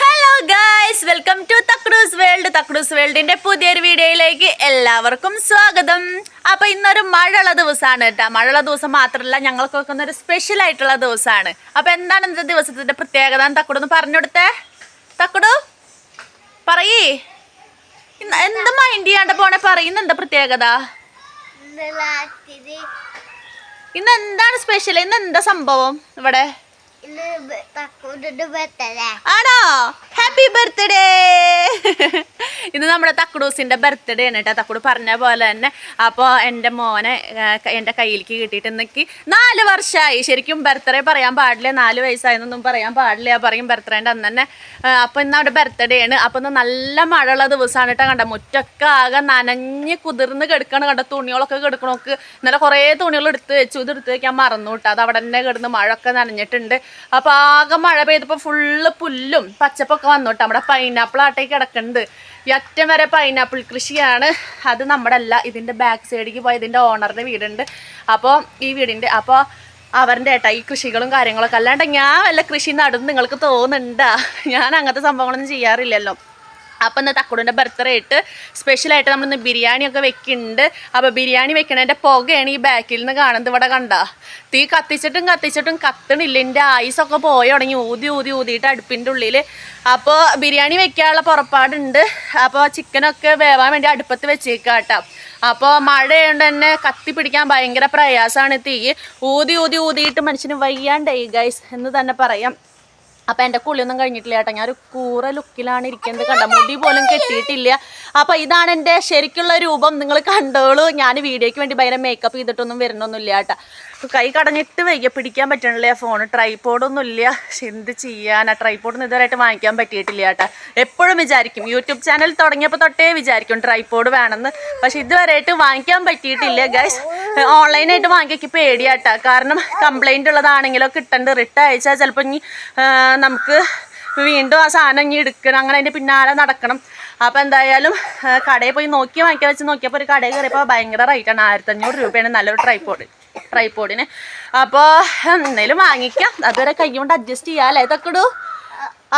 Hello guys welcome to Thakrus world Thakrus വേൾഡിന്റെ പുതിയൊരു വീഡിയോയിലേക്ക് എല്ലാവർക്കും സ്വാഗതം. അപ്പൊ ഇന്നൊരു മഴയുള്ള ദിവസമാണ് കേട്ടോ. മഴയുള്ള ദിവസം മാത്രമല്ല ഞങ്ങൾക്ക് വെക്കുന്ന ഒരു സ്പെഷ്യൽ ആയിട്ടുള്ള ദിവസമാണ്. അപ്പൊ എന്താണ് ഇന്നത്തെ ദിവസത്തിന്റെ പ്രത്യേകത? തക്കുടു ഒന്ന് പറഞ്ഞു കൊടുത്തേ? തക്കുടു പറയേ. എന്ത് മൈൻഡ് ചെയ്യാണ്ട് പോണെ? പറയുന്നുണ്ട് പ്രത്യേകത? ഇന്ന് എന്താണ് സ്പെഷ്യൽ ഇന്ന് എന്താ സംഭവം ഇവിടെ ആണോ? ഹാപ്പി ബർത്ത്ഡേ ഇന്ന് നമ്മുടെ തക്കുടൂസിന്റെ ബർത്ത്ഡേ ആണ് കേട്ടോ. തക്കുടു പറഞ്ഞ പോലെ തന്നെ. അപ്പോൾ എന്റെ മോനെ എന്റെ കയ്യിലേക്ക് കിട്ടിയിട്ട് ഇന്നേക്ക് നാല് വർഷമായി ശരിക്കും ബർത്ത്ഡേ പറയാൻ പാടില്ല. നാല് വയസ്സായെന്നൊന്നും പറയാൻ പാടില്ല. പറയും ബർത്ത്ഡേന്റെ അന്ന് തന്നെ. അപ്പോൾ ഇന്ന് അവിടെ ബർത്ത്ഡേ ആണ്. അപ്പോൾ ഇന്ന് നല്ല മഴയുള്ള ദിവസമാണ് കേട്ടോ കണ്ട. മുറ്റൊക്കെ ആകെ നനഞ്ഞ് കുതിർന്ന് കിടക്കണം കണ്ട. തുണികളൊക്കെ കിടക്കണോക്ക്. ഇന്നലെ കുറേ തുണികൾ എടുത്ത് വെച്ചു. ഇത് എടുത്ത് വെക്കാൻ മറന്നു കേട്ടോ. അത് അവിടെ തന്നെ കിടന്ന് മഴ ഒക്കെ നനഞ്ഞിട്ടുണ്ട്. അപ്പോൾ ആകെ മഴ പെയ്തപ്പോൾ ഫുള്ള് പുല്ലും പച്ചപ്പൊക്കെ കേട്ടോ നമ്മുടെ പൈനാപ്പിൾ ആട്ടേക്ക് കിടക്കുന്നുണ്ട് ഏറ്റവും വരെ പൈനാപ്പിൾ കൃഷിയാണ്. അത് നമ്മുടെ അല്ല ഇതിന്റെ ബാക്ക് സൈഡിലേക്ക് പോയി ഇതിന്റെ ഓണറിന്റെ വീടുണ്ട്. അപ്പോൾ ഈ വീടിന്റെ അപ്പോൾ അവരുടെ ഏട്ടാ ഈ കൃഷികളും കാര്യങ്ങളൊക്കെ. അല്ലാണ്ട് ഞാൻ വല്ല കൃഷി നടും നിങ്ങൾക്ക് തോന്നുന്നുണ്ടാ? ഞാൻ അങ്ങനത്തെ സംഭവങ്ങളൊന്നും ചെയ്യാറില്ലല്ലോ. അപ്പം ഇന്ന് തക്കുടിന്റെ ബർത്ത്ഡേ ആയിട്ട് സ്പെഷ്യലായിട്ട് നമ്മളിന്ന് ബിരിയാണിയൊക്കെ വെക്കുന്നുണ്ട് അപ്പോൾ ബിരിയാണി വെക്കണതിന്റെ പുകയാണ് ഈ ബാക്കിൽ നിന്ന് കാണുന്നത് ഇവിടെ കണ്ട. തീ കത്തിച്ചിട്ടും കത്തിച്ചിട്ടും കത്തണില്ല. എന്റെ ആയുസൊക്കെ പോയി തുടങ്ങി. ഊതി ഊതി ഊതിയിട്ട് അടുപ്പിന്റെ ഉള്ളിൽ അപ്പോൾ ബിരിയാണി വെക്കാനുള്ള പുറപ്പാടുണ്ട്. അപ്പോൾ ചിക്കനൊക്കെ വേവാൻ വേണ്ടി അടുപ്പത്ത് വെച്ചേക്കാം കേട്ടോ അപ്പോൾ മഴയുണ്ട് തന്നെ കത്തി പിടിക്കാൻ ഭയങ്കര പ്രയാസമാണ് തീ. ഊതി ഊതി ഊതിയിട്ട് മനുഷ്യന് വയ്യാണ്ടായി ഗൈസ് എന്ന് തന്നെ പറയാം. അപ്പം എന്റെ കുളിയൊന്നും കഴിഞ്ഞിട്ടില്ല ചേട്ടാ ഒരു കൂറ ലുക്കിലാണ് ഇരിക്കുന്നത്. കണ്ട? മുടി പോലും കെട്ടിയിട്ടില്ല. അപ്പം ഇതാണ് എന്റെ ശരിക്കുള്ള രൂപം. നിങ്ങൾ കണ്ടോളൂ. ഞാൻ വീഡിയോയ്ക്ക് വേണ്ടി ഭയങ്കര മേക്കപ്പ് ചെയ്തിട്ടൊന്നും വരണമൊന്നുമില്ല ചേട്ടാ കൈ കടഞ്ഞിട്ട് വയ്യ. പിടിക്കാൻ പറ്റണില്ല. ഫോൺ ട്രൈപോഡൊന്നും ഇല്ല. എന്ത് ചെയ്യാനാ? ട്രൈപോഡൊന്നും ഇതുവരെയായിട്ട് വാങ്ങിക്കാൻ പറ്റിയിട്ടില്ല ചേട്ടാ എപ്പോഴും വിചാരിക്കും. യൂട്യൂബ് ചാനൽ തുടങ്ങിയപ്പോൾ തൊട്ടേ വിചാരിക്കും ട്രൈപോഡ് വേണമെന്ന്. പക്ഷെ ഇതുവരെയായിട്ട് വാങ്ങിക്കാൻ പറ്റിയിട്ടില്ല ഗൈസ് ഓൺലൈനായിട്ട് വാങ്ങിക്കി പേടിയാട്ടാ കാരണം കംപ്ലൈന്റ് ഉള്ളതാണെങ്കിലോ കിട്ടേണ്ട റിട്ട് അയച്ചാൽ ചിലപ്പോൾ ഇനി നമുക്ക് വീണ്ടും ആ സാധനം ഇനി എടുക്കണം. അങ്ങനെ അതിന്റെ പിന്നാലെ നടക്കണം. അപ്പോൾ എന്തായാലും കടയിൽ പോയി നോക്കി വാങ്ങിക്കാൻ വെച്ച് നോക്കിയപ്പോൾ ഒരു കടയിൽ കയറിയപ്പോൾ ഭയങ്കര റേറ്റാണ് ആയിരത്തഞ്ഞൂറ് രൂപയാണ് നല്ലൊരു ട്രൈപോഡ് ട്രൈപോഡിന് അപ്പോൾ എന്തെങ്കിലും വാങ്ങിക്കാം. അതുവരെ കൈ കൊണ്ട് അഡ്ജസ്റ്റ് ചെയ്യാം അല്ലേ? ഇതൊക്കെ ഇടൂ.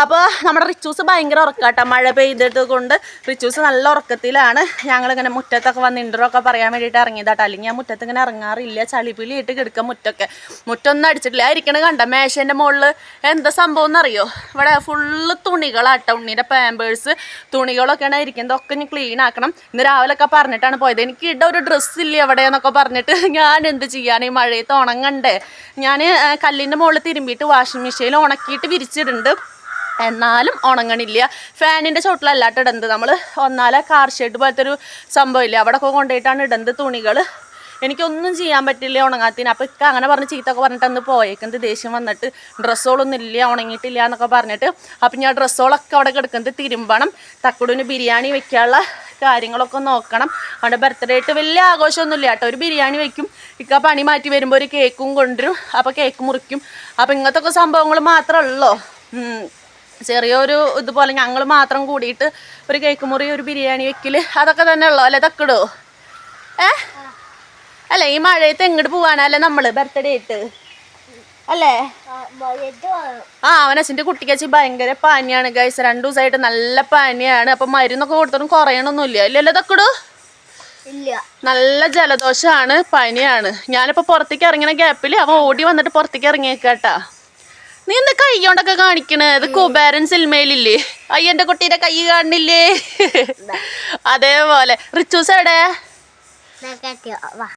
അപ്പോൾ നമ്മുടെ റിച്ചൂസ് ഭയങ്കര ഉറക്കാട്ടോ. മഴ പെയ്തത് കൊണ്ട് റിച്ചൂസ് നല്ല ഉറക്കത്തിലാണ്. ഞങ്ങളിങ്ങനെ മുറ്റത്തൊക്കെ വന്ന് ഇൻട്രോ ഒക്കെ പറയാൻ വേണ്ടിയിട്ട് ഇറങ്ങിയതാട്ടോ. അല്ലെങ്കിൽ ഞാൻ മുറ്റത്ത് ഇങ്ങനെ ഇറങ്ങാറില്ല ചളിപിലിയിട്ട് കിടക്കാം മുറ്റൊക്കെ. മുറ്റൊന്നും അടിച്ചിട്ടില്ല. ഇരിക്കണ കണ്ട? മേശേന്റെ മുകളിൽ എന്താ സംഭവം എന്നറിയോ? ഇവിടെ ഫുള്ള് തുണികളാട്ടോ. ഉണ്ണീന്റെ പാമ്പേഴ്സ് തുണികളൊക്കെയാണ് ഇരിക്കുന്നത് ഒക്കെ ഇനി ക്ലീൻ ആക്കണം. ഇന്ന് രാവിലെ ഒക്കെ പറഞ്ഞിട്ടാണ് പോയത്. എനിക്ക് ഇട ഒരു ഡ്രസ്സ് ഇല്ല എവിടെ എന്നൊക്കെ പറഞ്ഞിട്ട് ഞാൻ എന്ത് ചെയ്യാൻ ഈ മഴയത്ത് ഉണങ്ങണ്ടേ? ഞാൻ കല്ലിന്റെ മുകളിൽ തിരുമ്പിയിട്ട് വാഷിംഗ് മെഷീനിൽ ഉണക്കിയിട്ട് വിരിച്ചിടുന്നുണ്ട് എന്നാലും ഉണങ്ങണില്ല. ഫാനിന്റെ ചോട്ടിലല്ലാട്ട് ഇടുന്നത് നമ്മൾ ഒന്നാലെ കാർ ഷെഡ് പോലത്തെ ഒരു സംഭവമില്ല? അവിടെ ഒക്കെ കൊണ്ടുപോയിട്ടാണ് ഇടുന്നത് തുണികൾ എനിക്കൊന്നും ചെയ്യാൻ പറ്റില്ല ഉണങ്ങാത്തിന് അപ്പോൾ ഇക്ക അങ്ങനെ പറഞ്ഞ് ചീത്തൊക്കെ പറഞ്ഞിട്ട് അന്ന് പോയേക്കുന്നത് ദേഷ്യം വന്നിട്ട് ഡ്രസ്സുകളൊന്നും ഇല്ല ഉണങ്ങിയിട്ടില്ല എന്നൊക്കെ പറഞ്ഞിട്ട്. അപ്പം ഞാൻ ഡ്രസ്സുകളൊക്കെ അവിടെ കിടക്കുന്നത് തിരുമ്പണം. തക്കുടിന് ബിരിയാണി വെക്കാനുള്ള കാര്യങ്ങളൊക്കെ നോക്കണം. അവിടെ ബർത്ത്ഡേ ആയിട്ട് വലിയ ആഘോഷമൊന്നുമില്ല കേട്ടോ. ഒരു ബിരിയാണി വെക്കും. ഇക്ക പണി മാറ്റി വരുമ്പോൾ ഒരു കേക്കും കൊണ്ടുവരും. അപ്പോൾ കേക്ക് മുറിക്കും. അപ്പോൾ ഇങ്ങനത്തെ ഒക്കെ സംഭവങ്ങൾ മാത്രമേ ഉള്ളൂ. ചെറിയൊരു ഇതുപോലെ ഞങ്ങൾ മാത്രം കൂടിയിട്ട് ഒരു കേക്ക് മുറി ഒരു ബിരിയാണി വെക്കൽ അതൊക്കെ തന്നെ ഉള്ളോ. അല്ലെ തക്കിടോ? ഏ? അല്ല ഈ മഴയത്ത് എങ്ങോട്ട് പോവാനല്ലേ നമ്മൾ ബർത്ത്ഡേ ആയിട്ട്? അല്ലേ? ആ അവനച്ഛന്റെ കുട്ടിക്കച്ചി ഭയങ്കര പാനിയാണ് ഗൈസ് രണ്ടു ദിവസമായിട്ട് നല്ല പാനിയാണ്. അപ്പം മരുന്നൊക്കെ കൊടുത്തിട്ടും കുറയണമൊന്നുമില്ല ഇല്ലല്ലോ തക്കിടൂ? നല്ല ജലദോഷമാണ് പനിയാണ്. ഞാനിപ്പോൾ പുറത്തേക്ക് ഇറങ്ങിയ ഗ്യാപ്പിൽ അവൻ ഓടി വന്നിട്ട് പുറത്തേക്ക് ഇറങ്ങിയേക്കാട്ടാ. നീ എന്താ കൈ കൊണ്ടൊക്കെ കാണിക്കണേ അത് കുബേരൻ സിനിമയിലില്ലേ? അയ്യന്റെ കുട്ടീന്റെ കൈ കാണില്ലേ? അതേപോലെ. റിച്ചൂസ് എവിടെ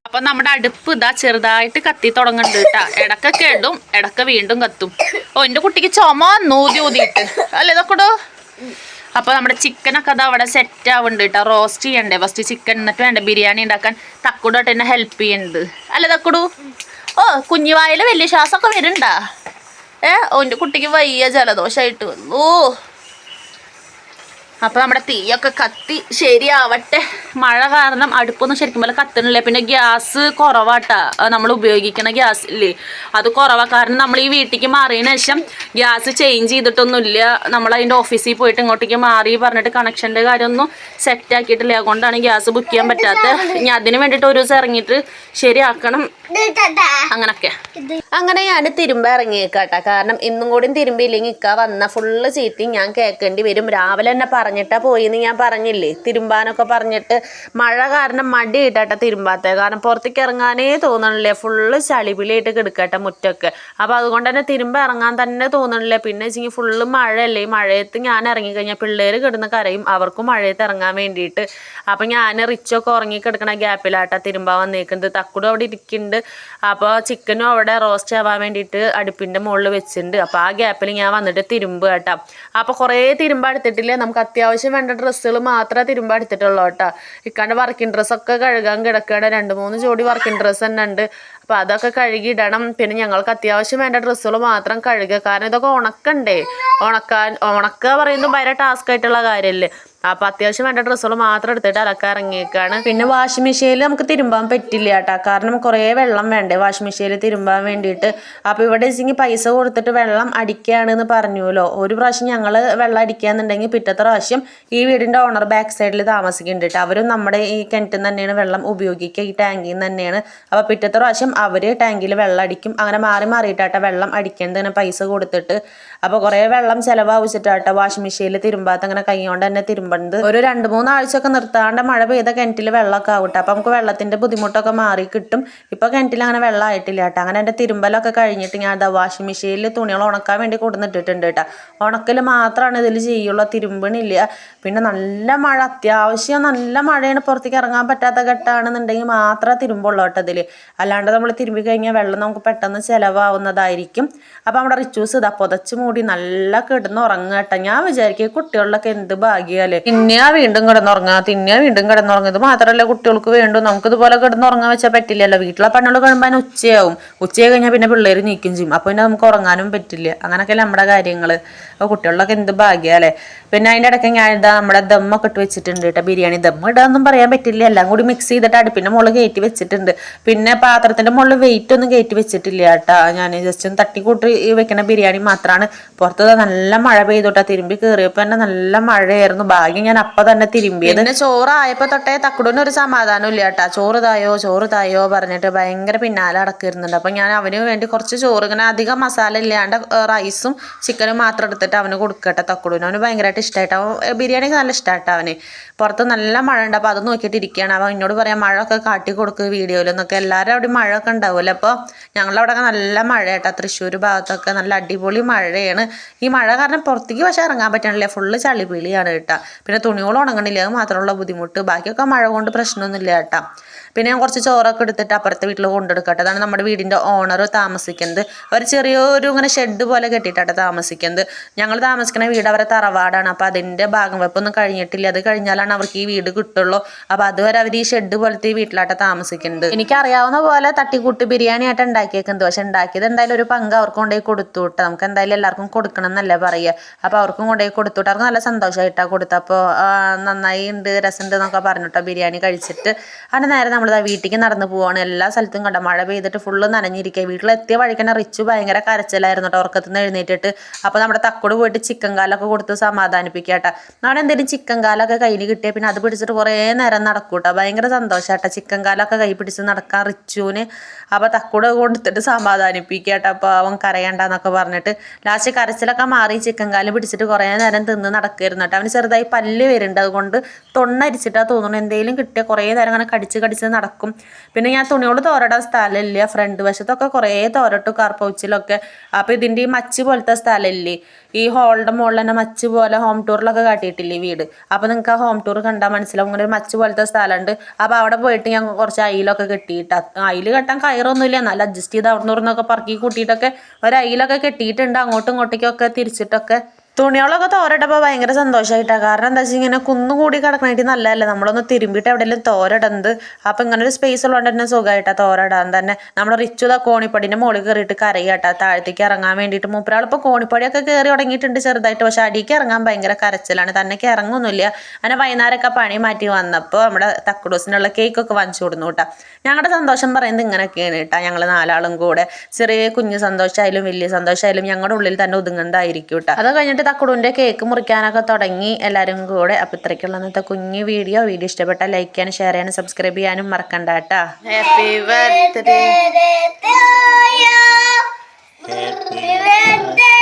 അപ്പൊ നമ്മുടെ അടുപ്പ് ഇതാ ചെറുതായിട്ട് കത്തി തുടങ്ങുന്നുണ്ട് കേട്ടാ. ഇടക്കൊക്കെ ഇടും ഇടയ്ക്ക് വീണ്ടും കത്തും. ഓ എന്റെ കുട്ടിക്ക് ചുമ നൂതി ഊതിയിട്ട്. അല്ലേ ഇതൊക്കെടോ അപ്പൊ നമ്മുടെ ചിക്കനൊക്കെ അത് അവിടെ സെറ്റ് ആവുന്നുണ്ട് കേട്ടോ. റോസ്റ്റ് ചെയ്യണ്ടേ? ഫസ്റ്റ് ചിക്കൻ എന്നിട്ട് വേണ്ട? ബിരിയാണി ഉണ്ടാക്കാൻ. തക്കുടോട്ട് എന്നെ ഹെൽപ്പ് ചെയ്യുന്നുണ്ട് അല്ലേ തക്കുടു? ഓ കുഞ്ഞുവായിൽ വലിയ ശ്വാസമൊക്കെ വരുന്നുണ്ടാ? ഏ ഓന്റെ കുട്ടിക്ക് വയ്യ ജലദോഷമായിട്ട് വന്നു. അപ്പോൾ നമ്മുടെ തീയൊക്കെ കത്തി ശരിയാവട്ടെ. മഴ കാരണം അടുപ്പൊന്നും ശരിക്കും പോലെ കത്തണില്ല? പിന്നെ ഗ്യാസ് കുറവാട്ടാ. നമ്മൾ ഉപയോഗിക്കുന്ന ഗ്യാസ് ഇല്ലേ? അത് കുറവാണ് കാരണം നമ്മൾ ഈ വീട്ടിലേക്ക് മാറിയതിന് ശേഷം ഗ്യാസ് ചേഞ്ച് ചെയ്തിട്ടൊന്നുമില്ല. നമ്മൾ അതിന്റെ ഓഫീസിൽ പോയിട്ട് ഇങ്ങോട്ടേക്ക് മാറി പറഞ്ഞിട്ട് കണക്ഷന്റെ കാര്യമൊന്നും സെറ്റാക്കിയിട്ടില്ല അതുകൊണ്ടാണ് ഗ്യാസ് ബുക്ക് ചെയ്യാൻ പറ്റാത്തത് ഇനി അതിന് വേണ്ടിയിട്ട് ഒരു ദിവസം ഇറങ്ങിയിട്ട് ശരിയാക്കണം. അങ്ങനൊക്കെ. അങ്ങനെ ഞാൻ തിരുമ്പ ഇറങ്ങിയേക്കാട്ടാ. കാരണം ഇന്നും കൂടി തിരുമ്പിയില്ലെങ്കിൽ ഇക്ക വന്ന ഫുള്ള് ചീത്തി ഞാൻ കേൾക്കേണ്ടി വരും. രാവിലെ തന്നെ പറഞ്ഞിട്ടാ പോയിന്ന് ഞാൻ പറഞ്ഞില്ലേ? തിരുമ്പാനൊക്കെ പറഞ്ഞിട്ട് മഴ കാരണം മടി ഇട്ടാട്ട തിരുമ്പാത്ത. കാരണം പുറത്തേക്ക് ഇറങ്ങാനേ തോന്നണില്ലേ. ഫുള്ള് ചളിപിളിയായിട്ട് കിടക്കട്ടെ മുറ്റൊക്കെ. അപ്പോൾ അതുകൊണ്ട് തന്നെ തിരുമ്പ ഇറങ്ങാൻ തന്നെ തോന്നണില്ല. പിന്നെ വെച്ചെങ്കിൽ ഫുള്ള് മഴയല്ലേ? ഈ മഴയത്ത് ഞാൻ ഇറങ്ങിക്കഴിഞ്ഞാൽ പിള്ളേർ കിടന്ന് കരയും. അവർക്കും മഴയത്ത് ഇറങ്ങാൻ വേണ്ടിയിട്ട്. അപ്പം ഞാൻ റിച്ചൊക്കെ ഉറങ്ങി കിടക്കണ ഗ്യാപ്പിലാട്ടാ തിരുമ്പാൻ വന്നേക്കുന്നത്. തക്കുടും അവിടെ ഇരിക്കുന്നുണ്ട് അപ്പോൾ ചിക്കനും അവിടെ റോസ്റ്റ് ആവാൻ വേണ്ടിയിട്ട് അടുപ്പിന്റെ മുകളിൽ വെച്ചിട്ടുണ്ട്. അപ്പോൾ ആ ഗ്യാപ്പിൽ ഞാൻ വന്നിട്ട് തിരുമ്പ് കേട്ടോ. അപ്പോൾ കുറേ തിരുമ്പ എടുത്തിട്ടില്ല? നമുക്ക് അത്യാവശ്യം വേണ്ട ഡ്രസ്സുകൾ മാത്രമേ തിരുമ്പ എടുത്തിട്ടുള്ളൂ കേട്ടോ. ഇക്കാണ്ട് വർക്കിംഗ് ഡ്രസ്സൊക്കെ കഴുകാൻ കിടക്കുകയാണ് രണ്ട് മൂന്ന് ജോഡി വർക്കിംഗ് ഡ്രസ്സ് തന്നെ ഉണ്ട്. അപ്പോൾ അതൊക്കെ കഴുകിയിടണം പിന്നെ ഞങ്ങൾക്ക് അത്യാവശ്യം വേണ്ട ഡ്രസ്സുകൾ മാത്രം കഴുകുക. കാരണം ഇതൊക്കെ ഉണക്കണ്ടേ? ഉണക്കാൻ ഉണക്കുക പറയുന്നത് ഭയങ്കര ടാസ്ക് ആയിട്ടുള്ള കാര്യമല്ലേ? അപ്പോൾ അത്യാവശ്യം വേണ്ട ഡ്രസ്സുകൾ മാത്രം എടുത്തിട്ട് അലക്കാൻ ഇറങ്ങിയേക്കാണ് പിന്നെ വാഷിംഗ് മെഷീനിൽ നമുക്ക് തിരുമ്പാൻ പറ്റില്ല കേട്ടോ. കാരണം കുറേ വെള്ളം വേണ്ടേ വാഷിംഗ് മെഷീനിൽ തിരുമ്പാൻ വേണ്ടിയിട്ട്. അപ്പോൾ ഇവിടെ വെച്ചെങ്കിൽ പൈസ കൊടുത്തിട്ട് വെള്ളം അടിക്കുകയാണെന്ന് പറഞ്ഞുല്ലോ ഒരു പ്രാവശ്യം ഞങ്ങൾ വെള്ളം അടിക്കുകയെന്നുണ്ടെങ്കിൽ പിറ്റത്തെ പ്രാവശ്യം ഈ വീടിന്റെ ഓണർ ബാക്ക് സൈഡിൽ താമസിക്കുന്നുണ്ട് കേട്ടോ. അവരും നമ്മുടെ ഈ കിണറ്റിൽ തന്നെയാണ് വെള്ളം ഉപയോഗിക്കുക. ഈ ടാങ്കിൽ നിന്ന് തന്നെയാണ്. അപ്പോൾ പിറ്റത്തെ പ്രാവശ്യം അവർ ടാങ്കിൽ വെള്ളം അടിക്കും. അങ്ങനെ മാറി മാറിയിട്ടാട്ടോ വെള്ളം അടിക്കേണ്ടതിന് പൈസ കൊടുത്തിട്ട്. അപ്പോൾ കുറേ വെള്ളം ചിലവാവിച്ചിട്ടാട്ടോ വാഷിംഗ് മെഷീനിൽ തിരുമ്പാത്ത അങ്ങനെ കൈ കൊണ്ട് തന്നെ തിരുമ്പണത്. ഒരു രണ്ട് മൂന്ന് ആഴ്ചയൊക്കെ നിർത്താണ്ട് മഴ പെയ്ത കിണറ്റിൽ വെള്ളമൊക്കെ ആവട്ടെ. അപ്പോൾ നമുക്ക് വെള്ളത്തിന്റെ ബുദ്ധിമുട്ടൊക്കെ മാറി കിട്ടും. ഇപ്പോൾ കിണറ്റിൽ അങ്ങനെ വെള്ളം ആയിട്ടില്ല കേട്ടോ അങ്ങനെ എന്റെ തിരുമ്പലൊക്കെ കഴിഞ്ഞിട്ട് ഞാൻ അതാ വാഷിംഗ് മെഷീനിൽ തുണികൾ ഉണക്കാൻ വേണ്ടി കൊടുന്നിട്ടിട്ടുണ്ട് കേട്ടോ ഉണക്കൽ മാത്രമാണ് ഇതിൽ ചെയ്യുള്ളൂ. തിരുമ്പണില്ല. പിന്നെ നല്ല മഴ. അത്യാവശ്യം നല്ല മഴയാണ്. പുറത്തേക്ക് ഇറങ്ങാൻ പറ്റാത്ത ഘട്ടമാണെന്നുണ്ടെങ്കിൽ മാത്രമേ തിരുമ്പുള്ളൂ കേട്ടോ ഇതിൽ അല്ലാണ്ട് നമ്മൾ തിരുമ്പി കഴിഞ്ഞാൽ വെള്ളം നമുക്ക് പെട്ടെന്ന് ചിലവാവുന്നതായിരിക്കും. അപ്പോൾ നമ്മുടെ റിച്ചൂസ് ഇതാ പുതച്ച് മൂടി നല്ല കിടന്ന് ഉറങ്ങുക കേട്ടോ ഞാൻ വിചാരിക്കും കുട്ടികളിലൊക്കെ എന്ത് ഭാഗ്യാലേ തിന്നിയാ വീണ്ടും കിടന്നുറങ്ങാ. തിന്നിയാ വീണ്ടും കിടന്നുറങ്ങാ ഇത് മാത്രമല്ല കുട്ടികൾക്ക് വേണ്ടു നമുക്ക് ഇതുപോലെ കിടന്നുറങ്ങാൻ വെച്ചാൽ പറ്റില്ലല്ലോ. വീട്ടിലെ പണികൾ കഴിയുമ്പോൾ ഉച്ചയാവും. ഉച്ചയായി കഴിഞ്ഞാൽ പിന്നെ പിള്ളേർ നീക്കും ചെയ്യും. അപ്പോൾ പിന്നെ നമുക്ക് ഉറങ്ങാനും പറ്റില്ല. അങ്ങനെയൊക്കെയല്ലേ നമ്മുടെ കാര്യങ്ങൾ അപ്പോൾ കുട്ടികളിലൊക്കെ എന്ത് ഭാഗ്യമല്ലേ പിന്നെ അതിന്റെ ഇടയ്ക്ക് ഞാൻ ഇതാ നമ്മുടെ ദമ്മൊക്കെ ഇട്ട് വെച്ചിട്ടുണ്ട് കേട്ടോ ബിരിയാണി ദം ഇടാന്നും പറയാൻ പറ്റില്ല. എല്ലാം കൂടി മിക്സ് ചെയ്തിട്ട് അടുപ്പിന്റെ മുകളിൽ കയറ്റി വെച്ചിട്ടുണ്ട്. പിന്നെ പാത്രത്തിന്റെ മുകളിൽ വെയിറ്റ് ഒന്നും കയറ്റി വെച്ചിട്ടില്ല കേട്ടോ ഞാൻ ജസ്റ്റ് ഒന്ന് തട്ടിക്കൂട്ടി വെക്കുന്ന ബിരിയാണി മാത്രമാണ് പുറത്ത് ദാ നല്ല മഴ പെയ്തോട്ടാ. തിരുമ്പി കയറിയപ്പോ തന്നെ നല്ല മഴയായിരുന്നു. ഭാഗ്യം ഞാൻ അപ്പൊ തന്നെ തിരുമ്പിയത്. പിന്നെ ചോറായപ്പോ തൊട്ടേ തക്കുടൂന് ഒരു സമാധാനം ഇല്ല കേട്ടാ ചോറ് തായോ ചോറ് തായോ പറഞ്ഞിട്ട് ഭയങ്കര പിന്നാലെ അടക്കിരുന്നുണ്ട് അപ്പൊ ഞാൻ അവന് വേണ്ടി കുറച്ച് ചോറ് ഇങ്ങനെ അധികം മസാല ഇല്ലാണ്ട് റൈസും ചിക്കനും മാത്രം എടുത്തിട്ട് അവന് കൊടുക്കട്ടെ തക്കുടൂന്. അവന് ഭയങ്കരമായിട്ട് ഇഷ്ടമായിട്ട് അവൻ ബിരിയാണി നല്ല ഇഷ്ടമായിട്ടാ അവന്. പുറത്ത് നല്ല മഴ ഉണ്ട് അപ്പോൾ അത് നോക്കിയിട്ട് ഇരിക്കുകയാണ്. അവൻ എന്നോട് പറയാം മഴ ഒക്കെ കാട്ടി കൊടുക്കുക വീഡിയോയിലൊന്നൊക്കെ എല്ലാവരും അവിടെ മഴയൊക്കെ ഉണ്ടാവുമല്ലോ അപ്പോൾ ഞങ്ങളവിടെ നല്ല മഴ കേട്ടോ തൃശ്ശൂർ ഭാഗത്തൊക്കെ നല്ല അടിപൊളി മഴയാണ്. ഈ മഴ കാരണം പുറത്തേക്ക് പക്ഷേ ഇറങ്ങാൻ പറ്റണില്ല. ഫുള്ള് ചളിപിളിയാണ് കേട്ടോ. പിന്നെ തുണികൾ ഉണങ്ങണില്ല. അത് മാത്രമുള്ള ബുദ്ധിമുട്ട്. ബാക്കിയൊക്കെ മഴ കൊണ്ട് പ്രശ്നമൊന്നുമില്ല കേട്ടോ. പിന്നെ ഞാൻ കുറച്ച് ചോറൊക്കെ എടുത്തിട്ട് അപ്പുറത്തെ വീട്ടിൽ കൊണ്ടെടുക്കട്ടെ അതാണ് നമ്മുടെ വീടിന്റെ ഓണർ താമസിക്കുന്നത്. അവർ ചെറിയൊരു ഇങ്ങനെ ഷെഡ് പോലെ കെട്ടിയിട്ടാണ് താമസിക്കുന്നത്. ഞങ്ങൾ താമസിക്കുന്ന വീട് അവരെ തറവാടാണ്. അപ്പോൾ അതിന്റെ ഭാഗം വെപ്പൊന്നും കഴിഞ്ഞിട്ടില്ല. അത് കഴിഞ്ഞാലാണ് അവർക്ക് ഈ വീട് കിട്ടുള്ളൂ. അപ്പോൾ അതുവരെ അവർ ഈ ഷെഡ് പോലത്തെ ഈ വീട്ടിലാട്ടെ താമസിക്കുന്നത്. എനിക്കറിയാവുന്ന പോലെ തട്ടിക്കൂട്ട് ബിരിയാണി ആയിട്ട് ഉണ്ടാക്കിയേക്കുന്നത്. പക്ഷെ ഉണ്ടാക്കിയത് എന്തായാലും ഒരു പങ്ക് അവർക്ക് കൊണ്ടുപോയി കൊടുത്തു വിട്ടോ. നമുക്ക് എന്തായാലും എല്ലാവർക്കും കൊടുക്കണം എന്നല്ലേ പറയുക. അപ്പോൾ അവർക്കും കൊണ്ടുപോയി കൊടുത്തു അവർക്ക് നല്ല സന്തോഷമായിട്ടാണ് കൊടുത്തപ്പോൾ നന്നായി ഉണ്ട് രസമുണ്ട് എന്നൊക്കെ പറഞ്ഞിട്ടോ ബിരിയാണി കഴിച്ചിട്ട്. അങ്ങനെ നേരെ നമ്മളിതാ വീട്ടിലേക്ക് നടന്നു പോവാണ്. എല്ലാ സ്ഥലത്തും കണ്ട? മഴ പെയ്തിട്ട് ഫുള്ള് നനഞ്ഞിരിക്കുക വീട്ടിലെത്തിയ വഴിക്കന്നെ റിച്ചു ഭയങ്കര കരച്ചിലായിരുന്നു കേട്ടോ ഉറക്കത്തിൽ നിന്ന് എഴുന്നേറ്റിട്ട്. അപ്പോൾ നമ്മുടെ തക്കോട് പോയിട്ട് ചിക്കൻ കാലൊക്കെ കൊടുത്ത് സമാധാനിപ്പിക്കുക കേട്ടോ നാളെ എന്തെങ്കിലും ചിക്കൻ കാലൊക്കെ കയ്യിൽ കിട്ടിയാൽ പിന്നെ അത് പിടിച്ചിട്ട് കുറേ നേരം നടക്കും കേട്ടോ ഭയങ്കര സന്തോഷമായിട്ടോ ചിക്കൻ കാലൊക്കെ കൈ പിടിച്ച് നടക്കാൻ റിച്ചുവിന് അപ്പോൾ തക്കോട് കൊടുത്തിട്ട് സമാധാനിപ്പിക്കുക കേട്ടോ അപ്പോൾ അവൻ കരയണ്ടെന്നൊക്കെ പറഞ്ഞിട്ട്. ലാസ്റ്റ് കരച്ചിലൊക്കെ മാറി ചിക്കൻ കാൽ പിടിച്ചിട്ട് കുറേ നേരം തിന്ന് നടക്കുമായിരുന്നു കേട്ടോ അവന് ചെറുതായി പല്ല് വരുന്നുണ്ട്. അതുകൊണ്ട് തൊണ്ണരിച്ചിട്ടാണ് തോന്നുന്നു. എന്തെങ്കിലും കിട്ടിയ കുറേ നേരം അങ്ങനെ കടിച്ച് കടിച്ച് നടക്കും. പിന്നെ ഞാൻ തുണിയോട് തോരടാൻ സ്ഥലമില്ല. ഫ്രണ്ട് വശത്തൊക്കെ കുറേ തോരട്ടു കാർപ്പൗച്ചിലൊക്കെ. അപ്പം ഇതിന്റെ ഈ മച്ച് പോലത്തെ സ്ഥലമില്ലേ? ഈ ഹോളിന്റെ മുകളിൽ തന്നെ മച്ച് പോലെ ഹോം ടൂറിലൊക്കെ കാട്ടിയിട്ടില്ലേ വീട്? അപ്പോൾ നിങ്ങൾക്ക് ആ ഹോം ടൂർ കണ്ടാൽ മനസ്സിലാവും. ഇങ്ങനെ ഒരു മച്ച് പോലത്തെ സ്ഥലമുണ്ട്. അപ്പോൾ അവിടെ പോയിട്ട് ഞാൻ കുറച്ച് അയിലൊക്കെ കെട്ടിയിട്ട്. അയിൽ കെട്ടാൻ കയറൊന്നുമില്ല. നല്ല അഡ്ജസ്റ്റ് ചെയ്ത് അവിടെ നിന്ന് ഇവിടുന്നൊക്കെ പറക്കി കൂട്ടിയിട്ടൊക്കെ ഒരു അയിലൊക്കെ കെട്ടിയിട്ടുണ്ട്. അങ്ങോട്ടും ഇങ്ങോട്ടേക്കൊക്കെ തിരിച്ചിട്ടൊക്കെ തുണികളൊക്കെ തോരട്ടപ്പോൾ ഭയങ്കര സന്തോഷമായിട്ടാണ് കാരണം എന്താ വെച്ചാൽ ഇങ്ങനെ കുന്നുകൂടി കിടക്കണായിട്ട് നല്ലതല്ലേ? നമ്മളൊന്ന് തിരുമ്പിയിട്ട് എവിടെയെങ്കിലും തോരടുന്നത് അപ്പം ഇങ്ങനെ ഒരു സ്പേസ് ഉള്ളതുകൊണ്ട് തന്നെ സുഖമായിട്ടാണ് തോരടാൻ തന്നെ. നമ്മുടെ റിച്ചുത കോണിപ്പടിന്റെ മുകളിൽ കയറിയിട്ട് കരയാട്ടാ. താഴത്തേക്ക് ഇറങ്ങാൻ വേണ്ടിയിട്ട് മൂപ്പരാളിപ്പോൾ കോണിപ്പടിയൊക്കെ കയറി തുടങ്ങിയിട്ടുണ്ട് ചെറുതായിട്ട്. പക്ഷെ അടിക്ക് ഇറങ്ങാൻ ഭയങ്കര കരച്ചിലാണ്. തന്നെക്ക് ഇറങ്ങുന്നില്ല അങ്ങനെ വൈകുന്നേരമൊക്കെ പണി മാറ്റി വന്നപ്പോൾ നമ്മുടെ തക്കുഡൂസിനുള്ള കേക്കൊക്കെ വാങ്ങിച്ചു കൊടുന്നു കേട്ടോ ഞങ്ങളുടെ സന്തോഷം പറയുന്നത് ഇങ്ങനെയൊക്കെയാണ് കേട്ടോ ഞങ്ങൾ നാലാളും കൂടെ ചെറിയ കുഞ്ഞു സന്തോഷമായാലും വലിയ സന്തോഷമായാലും ഞങ്ങളുടെ ഉള്ളിൽ തന്നെ ഒതുങ്ങുന്നതായിരിക്കും കേട്ടോ അത് കഴിഞ്ഞിട്ട് തക്കുടുവിന്റെ കേക്ക് മുറിക്കാനൊക്കെ തുടങ്ങി. എല്ലാവരും കൂടെ. അപ്പം ഇത്രയ്ക്കുള്ള ഇന്നത്തെ കുഞ്ഞു വീഡിയോ. വീഡിയോ ഇഷ്ടപ്പെട്ട ലൈക്ക് ചെയ്യാനും ഷെയർ ചെയ്യാനും സബ്സ്ക്രൈബ് ചെയ്യാനും മറക്കണ്ട കേട്ടോ. Happy birthday happy birthday